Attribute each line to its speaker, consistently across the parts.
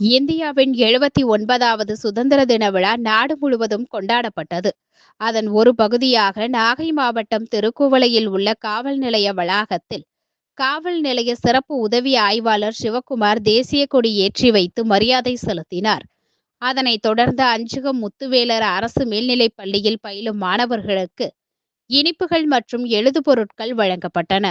Speaker 1: இந்தியாவின் எழுபத்தி ஒன்பதாவது சுதந்திர தின விழா நாடு முழுவதும் கொண்டாடப்பட்டது. அதன் ஒரு பகுதியாக நாகை மாவட்டம் திருக்குவளையில் உள்ள காவல் நிலைய வளாகத்தில் காவல் நிலைய சிறப்பு உதவி ஆய்வாளர் சிவக்குமார் தேசிய கொடி ஏற்றி வைத்து மரியாதை செலுத்தினார். அதனைத் தொடர்ந்து அஞ்சுகம் முத்துவேலர் அரசு மேல்நிலைப் பள்ளியில் பயிலும் மாணவர்களுக்கு இனிப்புகள் மற்றும் எழுதுபொருட்கள் வழங்கப்பட்டன.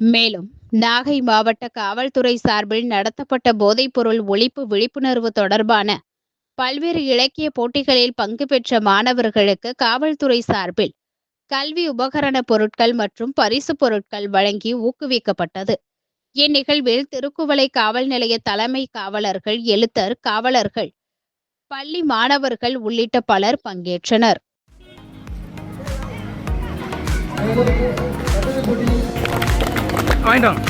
Speaker 1: மேலும் நாகை மாவட்ட காவல்துறை சார்பில் நடத்தப்பட்ட போதைப்பொருள் ஒழிப்பு விழிப்புணர்வு தொடர்பான பல்வேறு இலக்கிய போட்டிகளில் பங்கு பெற்ற மாணவர்களுக்கு காவல்துறை சார்பில் கல்வி உபகரண பொருட்கள் மற்றும் பரிசு பொருட்கள் வழங்கி ஊக்குவிக்கப்பட்டது. இந்நிகழ்வில் திருக்குவளை காவல் நிலைய தலைமை காவலர்கள் எழுத்தர் காவலர்கள் பள்ளி மாணவர்கள் உள்ளிட்ட பலர் பங்கேற்றனர்.
Speaker 2: வேண்டாம்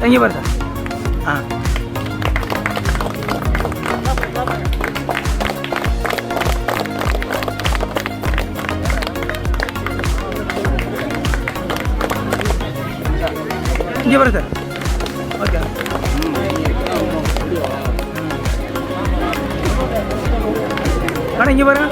Speaker 2: வாங்க இங்கே பாரு சார். ஆ. இங்கே பாரு சார். ஓகே. அண்ணா இங்கே பாருங்க.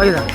Speaker 2: Okay sir